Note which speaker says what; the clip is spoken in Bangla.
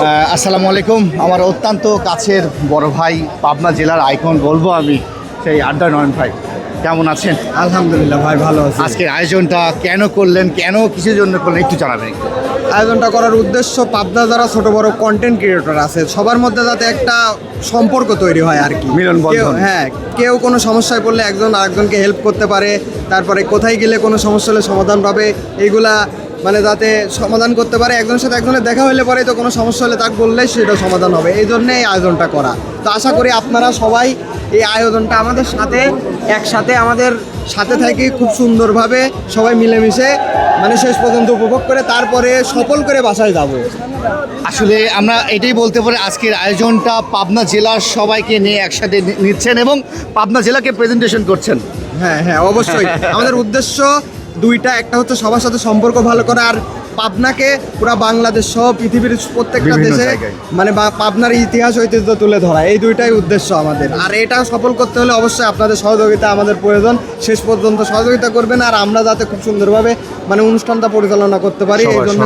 Speaker 1: আসসালামু আলাইকুম। আমার অত্যন্ত কাছের বড় ভাই পাবনা জেলার আইকন বলব আমি সেই আড্ডা নয়ন ভাই। কেমন আছেন?
Speaker 2: আলহামদুলিল্লাহ ভাই ভালো আছি।
Speaker 1: আজকের আয়োজনটা কেন করলেন কেন কিসের জন্য করলেন একটু জানাবেন।
Speaker 2: আয়োজনটা করার উদ্দেশ্য পাবনা যারা ছোট বড় কন্টেন্ট ক্রিয়েটর আছে সবার মধ্যে যাতে একটা সম্পর্ক তৈরি হয় আর কি। কেউ- হ্যাঁ কেউ কোনো সমস্যায় পড়লে একজন আরেকজনকে হেল্প করতে পারে তারপরে কোথায় গেলে কোনো সমস্যা হলে সমাধান পাবে এইগুলা মানে যাতে সমাধান করতে পারে একজনের সাথে একজনের দেখা হলে পরে তো কোনো সমস্যা হলে তাকে বললেই সেটা সমাধান হবে। এই জন্যে এই আয়োজনটা করা। তো আশা করি আপনারা সবাই এই আয়োজনটা আমাদের সাথে একসাথে আমাদের সাথে থেকে খুব সুন্দরভাবে সবাই মিলেমিশে মানে শেষ পর্যন্ত উপভোগ করে তারপরে সফল করে বাসায় যাব।
Speaker 1: আসলে আমরা এটাই বলতে পারি আজকের আয়োজনটা পাবনা জেলার সবাইকে নিয়ে একসাথে নিচ্ছেন এবং পাবনা জেলাকে প্রেজেন্টেশন করছেন।
Speaker 2: হ্যাঁ হ্যাঁ অবশ্যই। আমাদের উদ্দেশ্য দুইটা একটা হচ্ছে সবার সাথে সম্পর্ক ভালো করা আর পাবনাকে পুরো বাংলাদেশ সহ পৃথিবীর প্রত্যেকটা দেশে মানে বা- পাবনার ইতিহাস ঐতিহ্য তুলে ধরা এই দুইটাই উদ্দেশ্য আমাদের। আর এটা সফল করতে হলে অবশ্যই আপনাদের সহযোগিতা আমাদের প্রয়োজন। শেষ পর্যন্ত সহযোগিতা করবেন আর আমরা যাতে খুব সুন্দরভাবে মানে অনুষ্ঠানটা পরিচালনা করতে পারি এই জন্য।